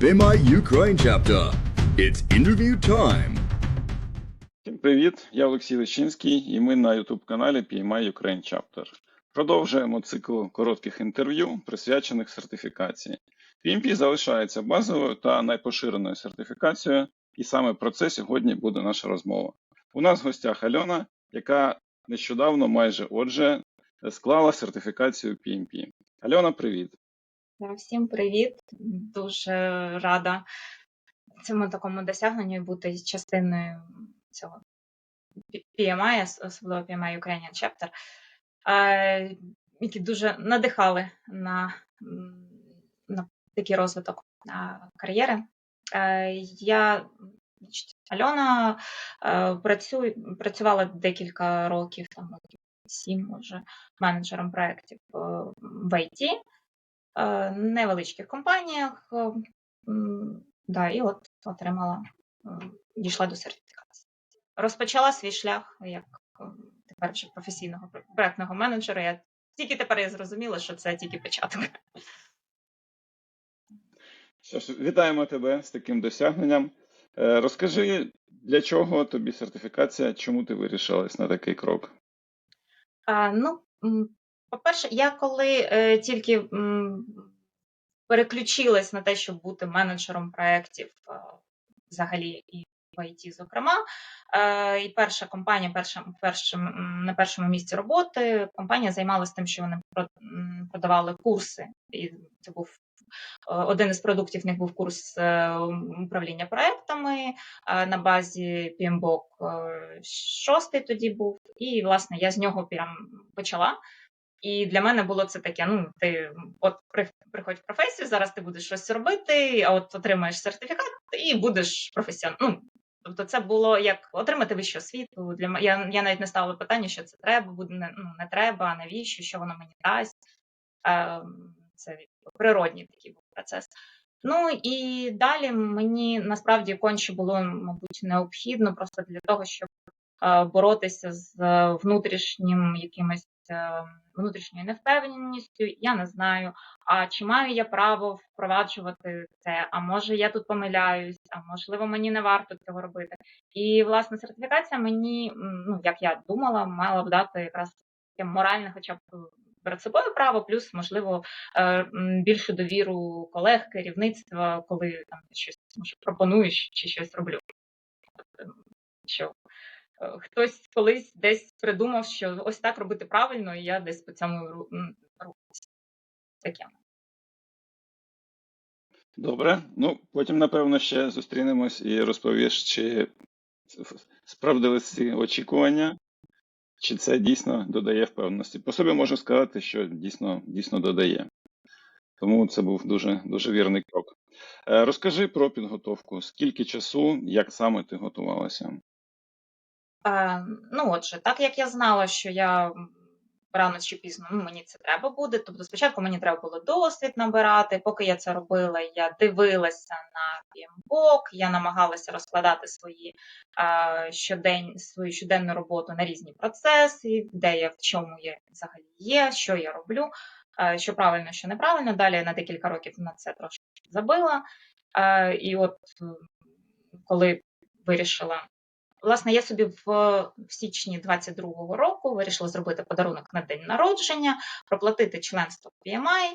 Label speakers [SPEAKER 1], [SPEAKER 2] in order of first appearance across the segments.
[SPEAKER 1] BMI Ukraine chapter. It's interview time.
[SPEAKER 2] Всім привіт! Я Олексій Лещинський, і ми на youtube каналі PMI Ukraine Chapter. Продовжуємо цикл коротких інтерв'ю, присвячених сертифікації. PMP залишається базовою та найпоширеною сертифікацією, і саме про це сьогодні буде наша розмова. У нас в гостях Альона, яка нещодавно, майже отже, склала сертифікацію PMP. Альона, привіт!
[SPEAKER 3] Всім привіт! Дуже рада цьому такому досягненню і бути частиною цього PMI, особливо PMI Ukrainian Chapter, які дуже надихали на, на такий розвиток кар'єри. Я Альона працюю, працювала декілька років, там сім, може, менеджером проєктів е, в IT невеличких компаніях. е, Да, і от отримала, е, дійшла до сертифікації. Розпочала свій шлях як е, тепер вже професійного проектного менеджера. Я тільки тепер я зрозуміла, що це тільки початок.
[SPEAKER 2] Що ж, вітаємо тебе з таким досягненням. Е, Розкажи, для чого тобі сертифікація, чому ти вирішилась на такий крок?
[SPEAKER 3] А, ну, по-перше, я коли е, тільки м, переключилась на те, щоб бути менеджером проєктів е, взагалі і в IT, зокрема, е, і перша компанія, перша, першим, на першому місці роботи, компанія займалася тим, що вони продавали курси. І це був е, один із продуктів, в них був курс е, управління проектами е, на базі PMBOK шостий тоді був, і власне я з нього прям почала. І для мене було це таке: ну, ти от приходь в професію, зараз ти будеш щось робити, а от отримаєш сертифікат і будеш професіоналом. Ну, тобто, це було як отримати вищу освіту. Для я, я навіть не ставила питання, що це треба, буде не, ну, не треба, навіщо, що воно мені дасть. Ем, Це природній такий був процес. Ну і далі мені насправді конче було, мабуть, необхідно просто для того, щоб е, боротися з е, внутрішнім якимось е, внутрішньою невпевненістю. Я не знаю, а чи маю я право впроваджувати це? А може я тут помиляюсь, а можливо мені не варто цього робити. І власне сертифікація мені, ну як я думала, мала б дати якраз таке моральне, хоча б перед собою право, плюс можливо е, більшу довіру колег, керівництва, коли там щось може пропонуєш чи щось роблю. Тобто, Що е, хтось колись десь придумав, що ось так робити правильно, і я десь по цьому рухаюся. Таке.
[SPEAKER 2] Добре. Ну, потім, напевно, ще зустрінемось і розповіш, чи справдились ці очікування, чи це дійсно додає впевненості. По собі можу сказати, що дійсно, дійсно додає. Тому це був дуже, дуже вірний крок. Е, Розкажи про підготовку. Скільки часу, як саме ти готувалася?
[SPEAKER 3] Е, ну, отже, так як я знала, що я рано чи пізно ну, мені це треба буде. Тобто, спочатку мені треба було досвід набирати. Поки я це робила, я дивилася на PMBOK, я намагалася розкладати свої е, щодень, свою щоденну роботу на різні процеси, де я в чому я взагалі є, що я роблю, е, що правильно, що неправильно. Далі я на декілька років на це трошки забила. Е, і от коли вирішила Власне, я собі в, в січні 22-го року вирішила зробити подарунок на день народження, проплатити членство в PMI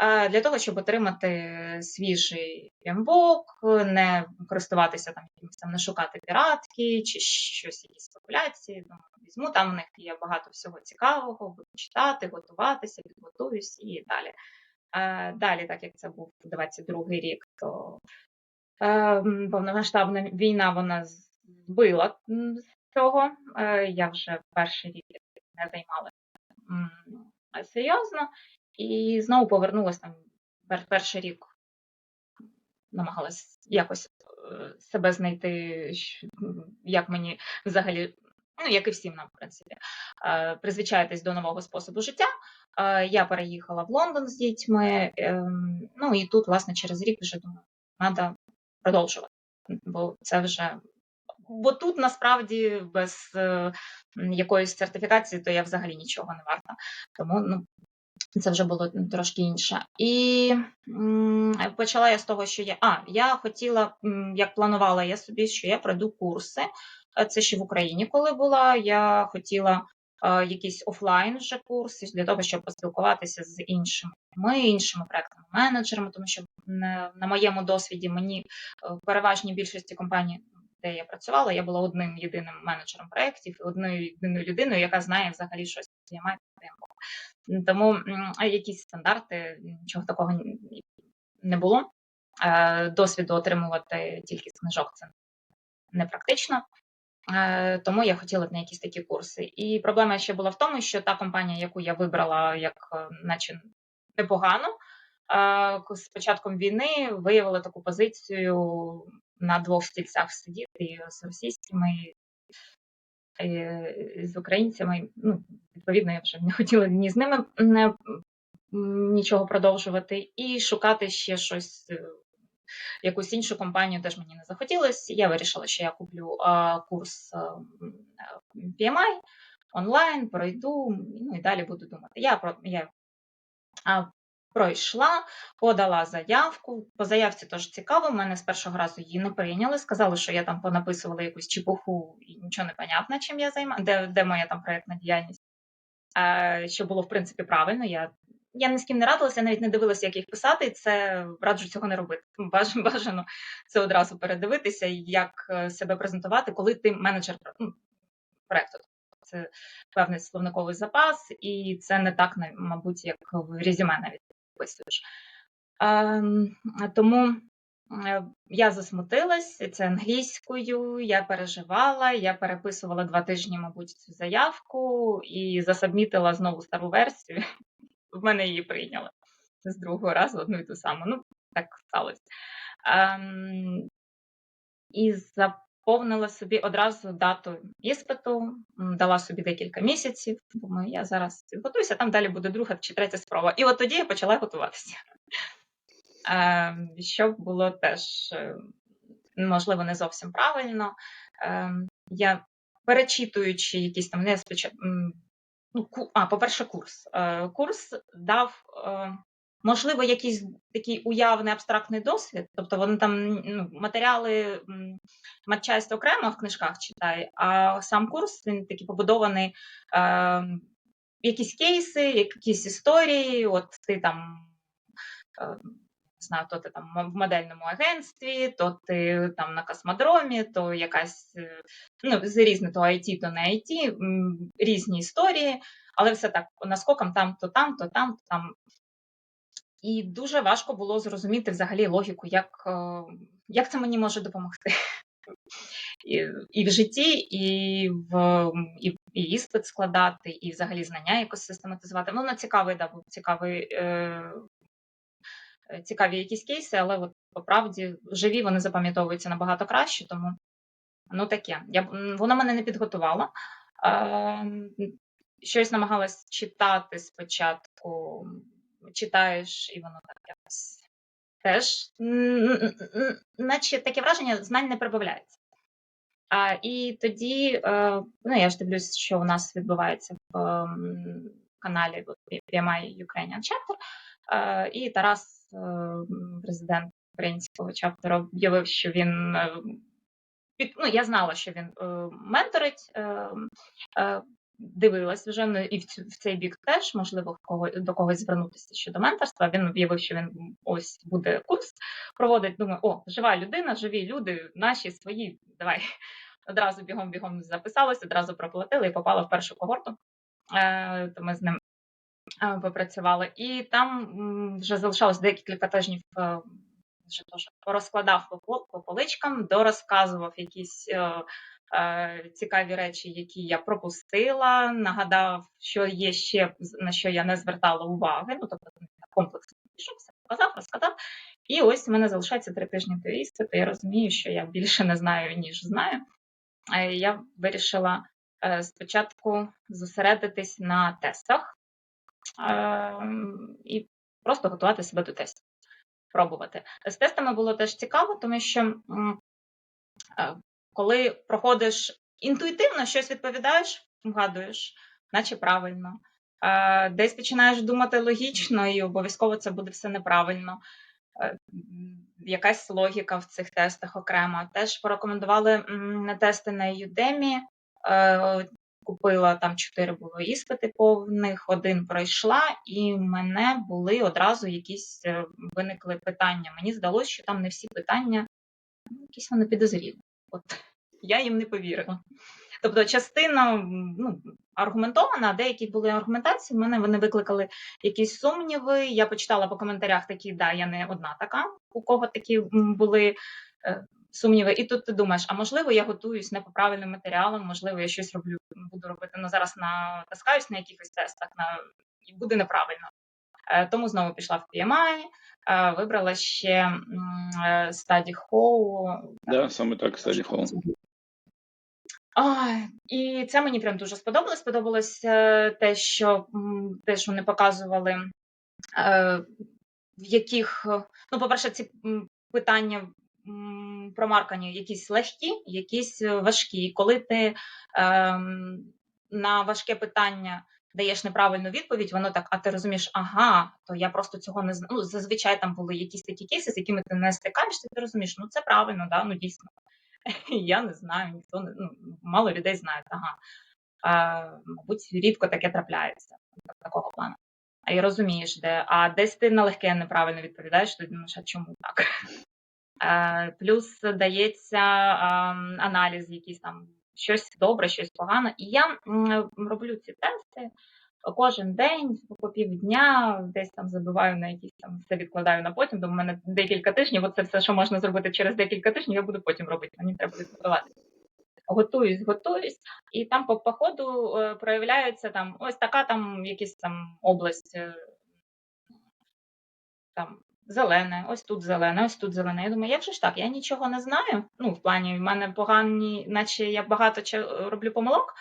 [SPEAKER 3] е, для того, щоб отримати свіжий PMBOK, не користуватися там там, не шукати піратки чи щось, якісь спекуляції. Думаю, візьму там в них є багато всього цікавого, буду читати, готуватися, підготуюсь і далі. Е, Далі, так як це був 22-й рік, то е, повномасштабна війна вона збила з цього. Е, Я вже перший рік не займалася серйозно, і знову повернулася там перший рік. Намагалась якось е, себе знайти, як мені взагалі, ну як і всім нам, в принципі, е, призвичаїтись до нового способу життя. Я переїхала в Лондон з дітьми. ем, Ну і тут, власне, через рік вже думаю, треба продовжувати, бо це вже бо тут насправді без е, якоїсь сертифікації, то я взагалі нічого не варта. Тому ну Це вже було трошки інше. І м, почала я з того, що я. А, я хотіла, м, як планувала я собі, що я пройду курси. Е, Це ще в Україні, коли була. Я хотіла е, якісь офлайн вже курси для того, щоб поспілкуватися з іншими людьми, іншими проектами менеджерами, тому що на, на моєму досвіді мені е, в переважній більшості компаній, де я працювала, я була одним єдиним менеджером проєктів одною єдиною людиною, яка знає взагалі щось маю. Тому якісь стандарти, нічого такого не було. Е, Досвіду отримувати тільки з книжок це не практично. Е, Тому я хотіла на якісь такі курси. І проблема ще була в тому, що та компанія, яку я вибрала, як е, наче непогано, з початком війни виявила таку позицію на двох стільцях сидіти і з російськими, і з українцями. Ну, відповідно, я вже не хотіла ні з ними не, нічого продовжувати, і шукати ще щось. е, Якусь іншу компанію теж мені не захотілося. Я вирішила, що я куплю а, курс а, PMI онлайн, пройду, ну і далі буду думати. Я, я пройшла, подала заявку. По заявці теж цікаво. Мене з першого разу її не прийняли. Сказали, що я там понаписувала якусь чепуху і нічого не понятно, чим я займаю, де, де моя там проєктна діяльність. Е, що було в принципі правильно. Я, я ні з ким не радилася, я навіть не дивилася, як їх писати, і це раджу цього не робити. Баж- Бажано це одразу передивитися, як е, себе презентувати, коли ти менеджер ну. Це певний словниковий запас, і це не так, мабуть, як в резюме навіть описуєш. Ем, тому е, я засмутилась, це англійською, я переживала, я переписувала два тижні, мабуть, цю заявку і засабмітила знову стару версію. В мене її прийняли з другого разу одну і ту саму. Ну, так сталося. Ем, і заповнила собі одразу дату іспиту, дала собі декілька місяців. Думаю, я зараз готуюся, там далі буде друга чи третя спроба. І от тоді я почала готуватися. Ем, Що було теж, е, можливо, не зовсім правильно. Ем, Я перечитуючи якісь там не спочатку. Ну, а, по-перше, курс. Е, Курс дав, е, можливо, якийсь такий уявний абстрактний досвід. Тобто вони там ну, матеріали матчасть окремо в книжках читає, а сам курс він такий побудований. Е, якісь кейси, якісь історії. От ти там е, знаю, то ти там в модельному агентстві, то ти там на космодромі, то якась е, ну, різне, то IT, то не IT, різні історії, але все так наскоком там, то там, то там, то там. І дуже важко було зрозуміти взагалі логіку, як, е, як це мені може допомогти. І, і в житті, і в і, і іспит складати, і взагалі знання якось систематизувати. Ну, на цікавий, да, був цікавий, е, цікаві якісь кейси, але от по правді живі вони запам'ятовуються набагато краще, тому ну таке. Я, вона мене не підготувала. Е, щось намагалась читати спочатку, читаєш, і воно так якось теж, наче таке враження, знань не прибавляється. А, і тоді, е, ну я ж дивлюсь, що у нас відбувається в ем, каналі PMI Ukrainian Chapter, е, і Тарас, е, президент українського чаптера, об'явив, що він е, під, ну, я знала, що він е, менторить. Е, е, Дивилась вже ну, і в, цю, в цей бік теж, можливо, в кого, до когось звернутися щодо менторства. Він об'явив, що він ось буде курс проводить. Думаю, о, жива людина, живі люди, наші свої. Давай одразу бігом-бігом записалась, одразу проплатила і попала в першу когорту. Е, то ми з ним е, попрацювали. І там вже залишалось декілька тижнів. е, Вже теж порозкладав по, пол- по поличкам, дорозказував якісь цікаві речі, які я пропустила. Нагадав, що є ще на що я не звертала уваги. Ну тобто комплексно пішов, все показав, розказав. І ось в мене залишається три тижні до іспиту. Я розумію, що я більше не знаю, ніж знаю. Е, Я вирішила е, спочатку зосередитись на тестах е, і просто готувати себе до тестів, пробувати. З тестами було теж цікаво, тому що е, коли проходиш інтуїтивно, щось відповідаєш, вгадуєш, наче правильно. Е, Десь починаєш думати логічно, і обов'язково це буде все неправильно. Е, Якась логіка в цих тестах окремо. Теж порекомендували на тести на. Е, Купила там чотири було іспити повних, один пройшла, і мене були одразу якісь е, виникли питання. Мені здалося, що там не всі питання, ну, якісь вони підозрілі. От я їм не повірила. Тобто частина ну, аргументована, деякі були аргументації, в мене вони викликали якісь сумніви. Я почитала по коментарях такі, да, я не одна така, у кого такі були е, сумніви. І тут ти думаєш, а можливо, я готуюсь не по правильним матеріалам, можливо, я щось роблю, буду робити. Ну зараз натаскаюсь на якихось тестах, на і буде неправильно. Е, Тому знову пішла в PMI, вибрала ще Study Hall.
[SPEAKER 2] Да, саме так, кстати, Холл.
[SPEAKER 3] А, і це мені прям дуже сподобалось. Сподобалось е, те, що м, теж вони показували, е, в яких, ну, по-перше, ці питання про маркання якісь легкі, якісь важкі. І Коли ти ем, на важке питання даєш неправильну відповідь, воно так, а ти розумієш, ага, то я просто цього не знаю. Ну, зазвичай там були якісь такі кейси, з якими ти не стикаєшся, ти розумієш, ну це правильно, да, ну дійсно. Я не знаю, ніхто не ну, мало людей знають. Ага. А, мабуть, рідко таке трапляється так- такого плану. А і розумієш, де. А десь ти на легке неправильно відповідаєш, ти думаєш, а чому так? Плюс дається аналіз, якийсь там щось добре, щось погано. І я роблю ці тести кожен день, по півдня, десь там забиваю на якісь там все відкладаю на потім. В мене декілька тижнів. Оце все, що можна зробити через декілька тижнів, я буду потім робити. Мені треба відкладати. Готуюсь, готуюсь, і там по, по ходу е, проявляється там ось така там якась там область. е, Там зелене, ось тут зелене, ось тут зелене. Я думаю, як же ж так? Я нічого не знаю. Ну, в плані, в мене погані, наче я багато роблю помилок,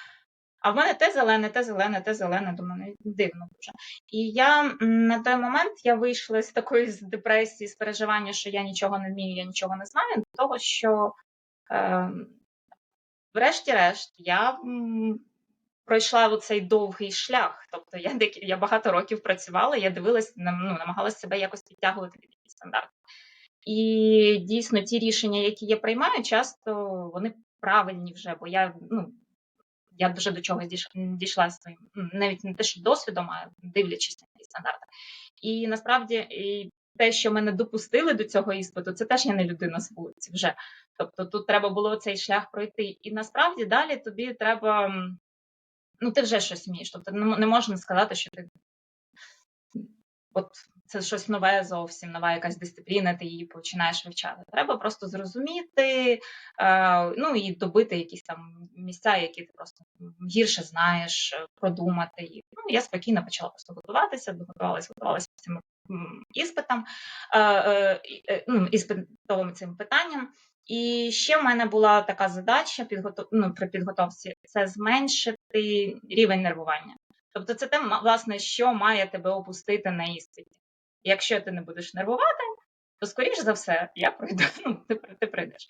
[SPEAKER 3] а в мене те зелене, те зелене, те зелене. Думаю, ну, дивно дуже. І я на той момент я вийшла з такої з депресії, з переживання, що я нічого не вмію, я нічого не знаю, до того, що е, врешті-решт я пройшла оцей довгий шлях. Тобто я я багато років працювала, я дивилась, ну, намагалася себе якось підтягувати під якісь стандарти. І дійсно ті рішення, які я приймаю, часто вони правильні вже, бо я ну. Я вже до чогось дійш- дійшла своїм, навіть не те, що досвідом, а дивлячись на ті стандарти. І насправді і те, що мене допустили до цього іспиту, це теж я не людина з вулиці вже. Тобто тут треба було цей шлях пройти. І насправді далі тобі треба. Ну, ти вже щось вмієш. Тобто не можна сказати, що ти от це щось нове зовсім, нова якась дисципліна, ти її починаєш вивчати. Треба просто зрозуміти, е, ну і добити якісь там місця, які ти просто гірше знаєш, е, продумати їх. Ну, я спокійно почала просто готуватися, готувалася, готувалася цим іспитам, е, ну, іспитовим цим питанням. І ще в мене була така задача підготов... ну, при підготовці це зменшити рівень нервування. Тобто, це те, власне, що має тебе опустити на іспиті. Якщо ти не будеш нервувати, то скоріш за все я пройду. Ну, ти, ти прийдеш.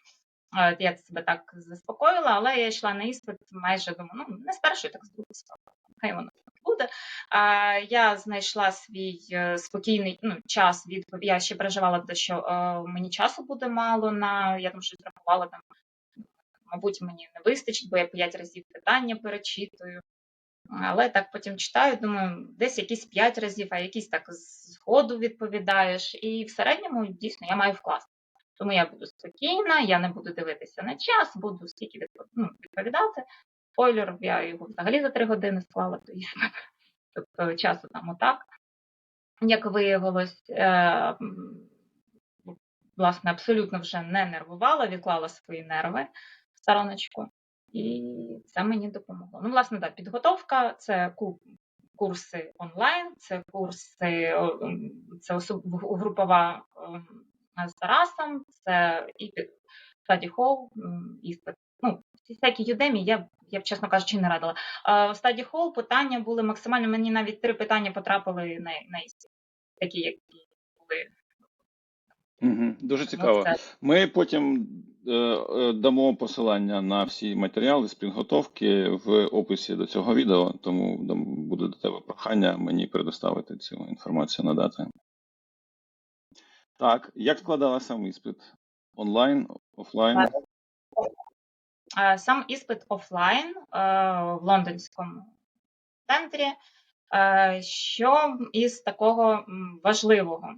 [SPEAKER 3] От я себе так заспокоїла, але я йшла на іспит майже думаю, ну не з першої, так з другої спроби. Хай воно буде. А, я знайшла свій е, спокійний ну, час відповідь. Я ще переживала те, що е, мені часу буде мало на я там щось рахувала там. Мабуть, мені не вистачить, бо я п'ять разів питання перечитую. Але так потім читаю, думаю, десь якісь п'ять разів, а якісь так з ходу відповідаєш. І в середньому дійсно я маю вкласти. Тому я буду спокійна, я не буду дивитися на час, буду стільки ну, відповідати. Спойлер, я його взагалі за три години склала іспиту. Тобто часу там отак. Як виявилось, е, власне, абсолютно вже не нервувала, відклала свої нерви в стороночку. І це мені допомогло. Ну, власне, так, підготовка це ку- курси онлайн, це курси, це особ... групова ем, з Тарасом, це і Study Hall, іспит. Ну, всякі Udemy я, я б, чесно кажучи, не радила. В Study Hall питання були максимально, мені навіть три питання потрапили на, на іспит, такі, які були
[SPEAKER 2] Угу. Дуже цікаво. Ми потім е, е, дамо посилання на всі матеріали з підготовки в описі до цього відео, тому буде до тебе прохання мені предоставити цю інформацію надати. Так, як складала сам іспит? Онлайн, офлайн?
[SPEAKER 3] Так. Сам іспит офлайн в лондонському центрі. Що із такого важливого?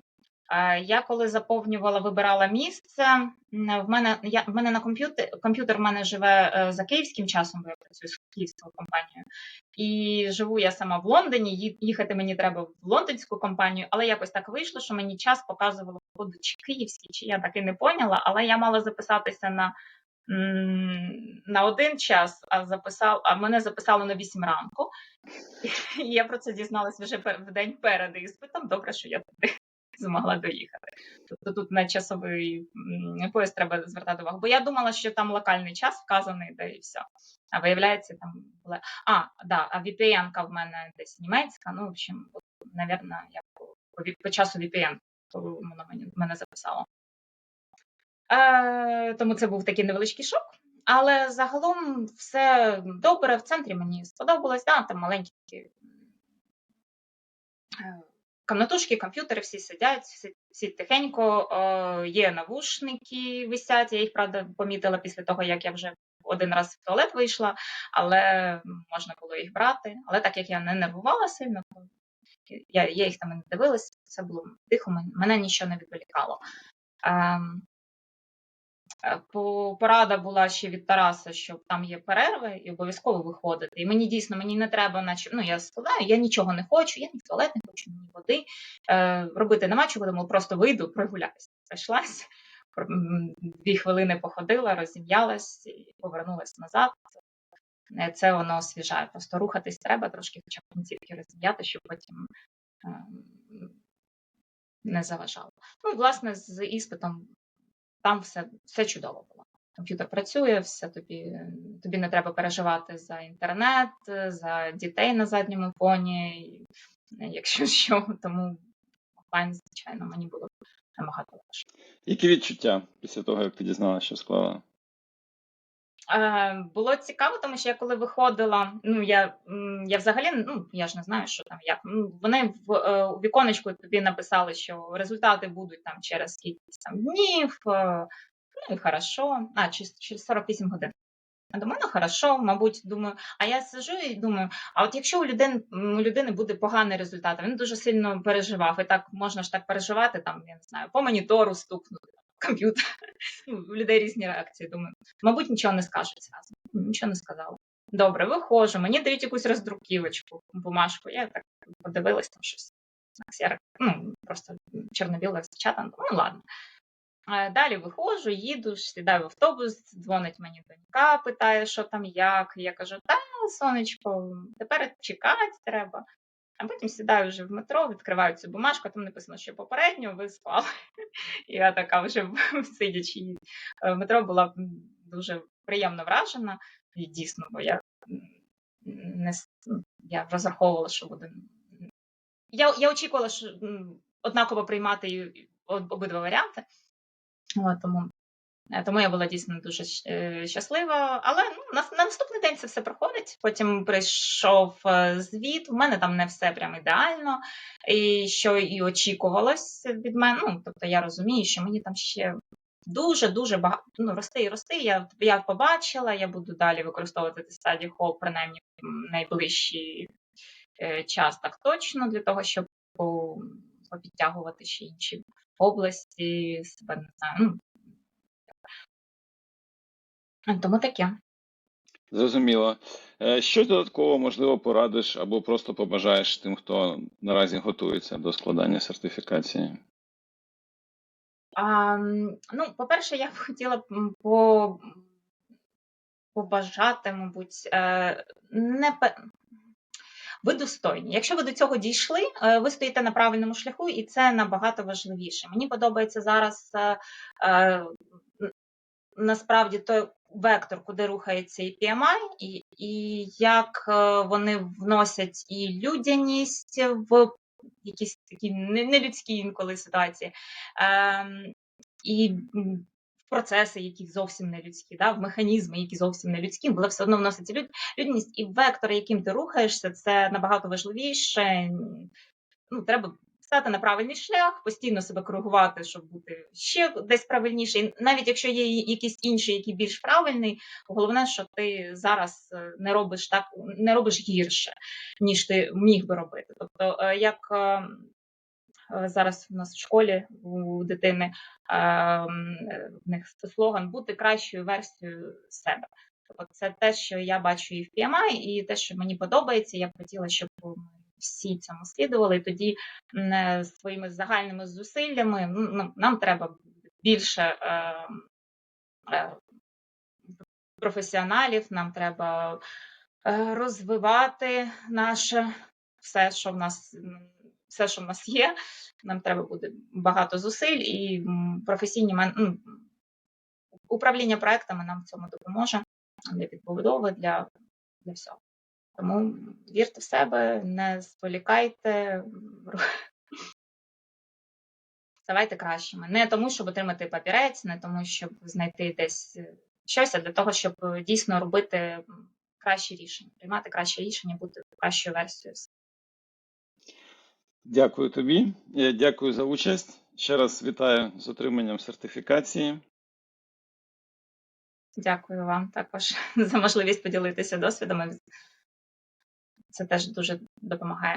[SPEAKER 3] Я коли заповнювала, вибирала місце, в мене я в мене на комп'ютер комп'ютер в мене живе е, за київським часом, бо я працюю з київською компанією. І живу я сама в Лондоні. Їхати мені треба в лондонську компанію, але якось так вийшло, що мені час показувало походу, чи київський, чи я так і не поняла, але я мала записатися на на один час, а записав, а мене записали на 8 ранку. І я про це дізналась вже в день перед іспитом. Добре, що я туди змогла доїхати. Тобто тут на часовий пояс треба звертати увагу. Бо я думала, що там локальний час вказаний, де і все. А виявляється, там була. А, да, а VPN-ка в мене десь німецька. Ну, в общем, навірно, я по, по, часу VPN, то воно мене записало. Е, тому це був такий невеличкий шок. Але загалом все добре. В центрі мені сподобалось. Да, там маленькі такі е, комнатушки, комп'ютери, всі сидять, всі, всі тихенько. Е, є навушники висять. Я їх правда помітила після того, як я вже один раз в туалет вийшла, але можна було їх брати. Але так як я не нервувала сильно, я, я їх там не дивилась, це було тихо, мене нічого не відволікало. Е, Порада була ще від Тараса, що там є перерви і обов'язково виходити. І мені дійсно мені не треба, наче ну я складаю, я нічого не хочу, я ні туалет не хочу, ні води. Е, робити нема чого, тому просто вийду, прогуляюсь. Прийшлась, про- м, дві хвилини походила, розім'ялась і повернулась назад. Е, Це воно освіжає. Просто рухатись треба трошки, хоча б кінцівки розім'яти, щоб потім ем, не заважало. Ну, власне, з іспитом там все, все чудово було. Комп'ютер працює, все тобі, тобі не треба переживати за інтернет, за дітей на задньому фоні, якщо що, тому офлайн, звичайно, мені було набагато легше.
[SPEAKER 2] Які відчуття після того, як ти дізналася, що склала?
[SPEAKER 3] Е, було цікаво, тому що я коли виходила, ну я, я взагалі ну я ж не знаю, що там як. Ну, Вони в е, у віконечку тобі написали, що результати будуть там через кількість там днів. е, Ну і хорошо. А, через 48 годин. Я думаю, ну хорошо, мабуть, думаю. А я сижу і думаю: а от якщо у людини, у людини буде поганий результат, він дуже сильно переживав, і так можна ж так переживати, там, я не знаю, по монітору стукнути, комп'ютер. У людей різні реакції. Думаю, мабуть, нічого не скажуть зразу. Нічого не сказала. Добре, виходжу, мені дають якусь роздруківочку, бумажку. Я так подивилась там щось. Ксерок, ну, просто чорно-біле розпечатано. Ну, ладно. Далі виходжу, їду, сідаю в автобус, дзвонить мені донька, питає, що там як. Я кажу, та, сонечко, тепер чекати треба. А потім сідаю вже в метро, відкриваю цю бумажку, там написано, що попередньо ви спали. І я така вже сидячи е, в метро була дуже приємно вражена. І дійсно, бо я не ну, я розраховувала, що буде. Я, я очікувала, що однаково приймати обидва варіанти. Тому, тому я була дійсно дуже е, щаслива. Але ну, на, на наступний день це все проходить. Потім прийшов е, звіт. У мене там не все прям ідеально, і що і очікувалось від мене. Ну, тобто я розумію, що мені там ще дуже дуже багато ну, рости і рости. Я, я побачила, я буду далі використовувати стадії хоп, принаймні найближчий е, час так точно, для того, щоб попідтягувати ще інші області, себе не знаю. Ну, тому таке.
[SPEAKER 2] Зрозуміло. Е, Що додатково, можливо, порадиш або просто побажаєш тим, хто наразі готується до складання сертифікації?
[SPEAKER 3] А, ну, по-перше, я б хотіла по... побажати, мабуть, е, не ви достойні. Якщо ви до цього дійшли, е, ви стоїте на правильному шляху, і це набагато важливіше. Мені подобається зараз насправді той вектор, куди рухається і PMI, і, і як е, вони вносять і людяність в якісь такі не- нелюдські інколи ситуації. Ем, і в процеси, які зовсім не людські, да, в механізми, які зовсім не людські, але все одно вноситься люд, людяність, і вектор, яким ти рухаєшся, це набагато важливіше. Ну, треба стати на правильний шлях, постійно себе коригувати, щоб бути ще десь правильніше. І навіть якщо є якийсь інший, який більш правильний, головне, що ти зараз е, не робиш так, не робиш гірше, ніж ти міг би робити. Тобто, е, як е, зараз у нас в школі у дитини в них слоган бути кращою версією себе. Тобто це те, що я бачу і в PMI, і те, що мені подобається. Я б хотіла, щоб ми всі цьому слідували. І тоді е, своїми загальними зусиллями ну, нам- нам треба більше е, е, професіоналів, нам треба розвивати наше все, що в нас все, що в нас є. Нам треба буде багато зусиль, і професійні мен- ну, управління проектами нам в цьому допоможе для відбудови, для, для всього. Тому вірте в себе, не зволікайте, ставайте кращими. Не тому, щоб отримати папірець, не тому, щоб знайти десь е, щось, а для того, щоб е, дійсно робити кращі рішення, приймати кращі рішення, бути кращою версією.
[SPEAKER 2] Дякую тобі. Е, Дякую за участь. Ще раз вітаю з отриманням сертифікації.
[SPEAKER 3] Дякую вам також за можливість поділитися досвідами. Це теж дуже допомагає.